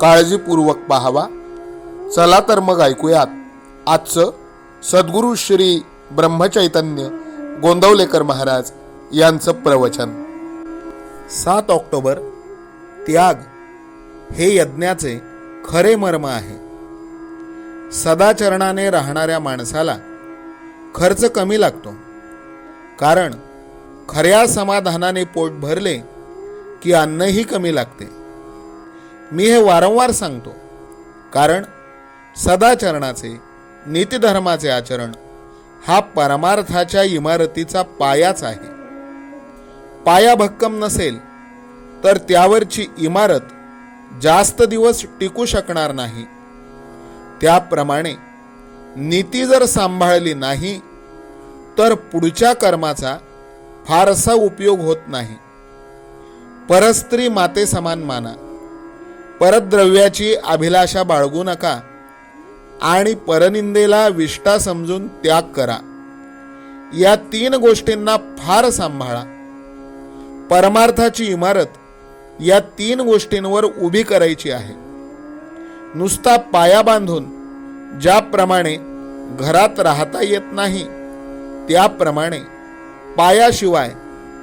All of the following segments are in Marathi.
काळजीपूर्वक पाहावा. चला तर मग ऐकूयात. आजचं सद्गुरू श्री ब्रह्मचैतन्य गोंदवलेकर महाराज यांचं प्रवचन. सात ऑक्टोबर त्याग हे यज्ञाचे खरे मर्म आहे. सदाचरणाने राहणाऱ्या माणसाला खर्च कमी लागतो. कारण खऱ्या समाधानाने पोट भरले की अन्नही कमी लागते. मी हे वारंवार सांगतो. कारण सदाचरणाचे नीतिधर्माचे आचरण हा परमार्थाच्या इमारतीचा पायाच आहे. पाया भक्कम नसेल तर त्यावरची इमारत जास्त दिवस टिकू शकणार नाही. त्याप्रमाणे नीती जर सांभाळली नाही तर पुढच्या कर्माचा फारसा उपयोग होत नाही. परस्त्री माते समान माना. परद्रव्याची अभिलाषा बाळगू नका आणि परनिंदेला विष्टा समजून त्याग करा. या तीन गोष्टींना फार सांभाळा. परमार्थाची इमारत या तीन गोष्टींवर उभी करायची आहे. नुसता पाया बांधून ज्याप्रमाणे घरात राहता येत नाही त्याप्रमाणे पायाशिवाय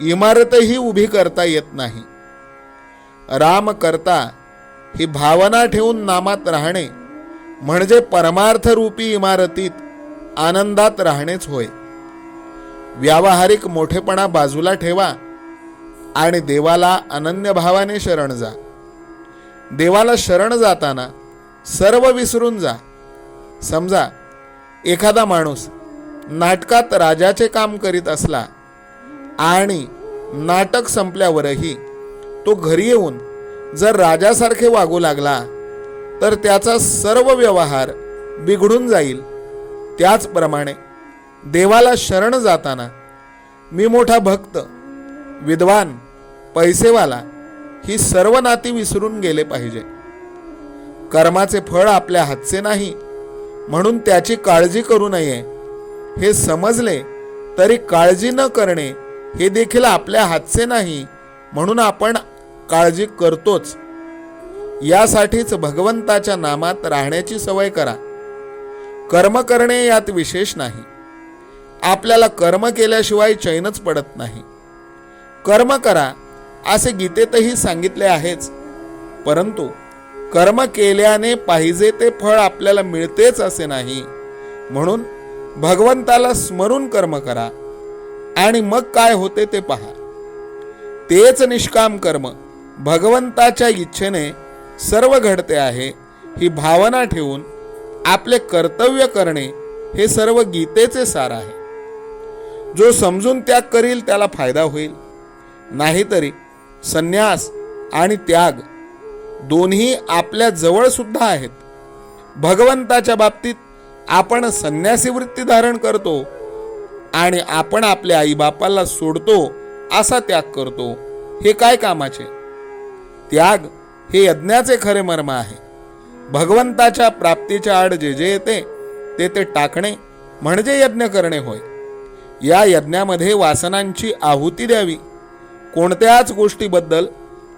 इमारतही उभी करता येत नाही. राम करता ही भावना ठेवून नामात राहणे म्हणजे परमार्थरूपी इमारतीत आनंदात राहणेच होय. व्यावहारिक मोठेपणा बाजूला ठेवा आणि देवाला अनन्य भावाने शरण जा. देवाला शरण जाताना सर्व विसरून जा. समजा एखादा माणूस नाटकात राजाचे काम करीत असला आणि नाटक संपल्यावरही तो घरी येऊन जर राजासारखे वागू लागला तर त्याचा सर्व व्यवहार बिघडून जाईल. त्याचप्रमाणे देवाला शरण जाताना मी मोठा भक्त विद्वान पैसेवाला ही सर्व नाती विसरून गेले पाहिजे. कर्माचे फळ आपल्या हातचे नाही म्हणून त्याची काळजी करू नये. हे समजले तरी काळजी न करणे हे देखील आपल्या हातचे नाही म्हणून आपण काळजी करतोच. यासाठीच भगवंताच्या नामात राहण्याची सवय करा. कर्म करणे यात विशेष नाही. आपल्याला कर्म केल्याशिवाय चैनच पडत नाही. कर्म करा असे गीतेतही सांगितले आहेच. परंतु कर्म केल्याने पाहिजे ते फळ आपल्याला मिळतेच असे नाही. म्हणून भगवंताला स्मरून कर्म करा आणि मग काय होते ते पहा. तेच निष्काम कर्म. भगवंताच्या इच्छेने सर्व घडते आहे ही भावना ठेवून आपले कर्तव्य करणे हे सर्व गीतेचे सार आहे. जो समजून त्याग करील त्याला फायदा होईल. नाहीतरी संन्यास आणि त्याग दोन्ही आपल्या जवळसुद्धा आहेत. भगवंताच्या बाबतीत आपण संन्यासी वृत्ती धारण करतो आणि आपण आपल्या आईबापाला सोडतो असा त्याग करतो. हे काय कामाचे? त्याग हे यज्ञाचे खरे मर्म आहे. भगवंताच्या प्राप्तीच्या आड जे जे येते ते ते टाकणे म्हणजे यज्ञ करणे होय. या यज्ञामध्ये वासनांची आहुती द्यावी. कोणत्याच गोष्टीबद्दल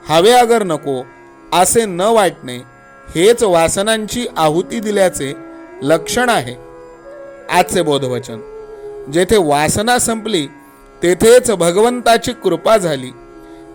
हवे अगर नको असे न वाटणे हेच वासनांची आहुती दिल्याचे लक्षण आहे. आजचे बोधवचन. जेथे वासना संपली तेथेच भगवंताची कृपा झाली.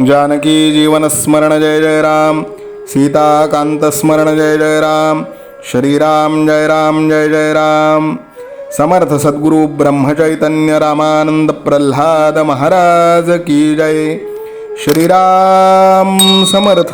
जानकी जीवन स्मरण जय जय राम सीताकांत स्मरण जय जय राम श्रीराम जय राम जय जय राम। समर्थ सद्गुरु ब्रह्मचैतन्य रामानंद प्रल्हाद महाराज की जय। श्रीराम समर्थ।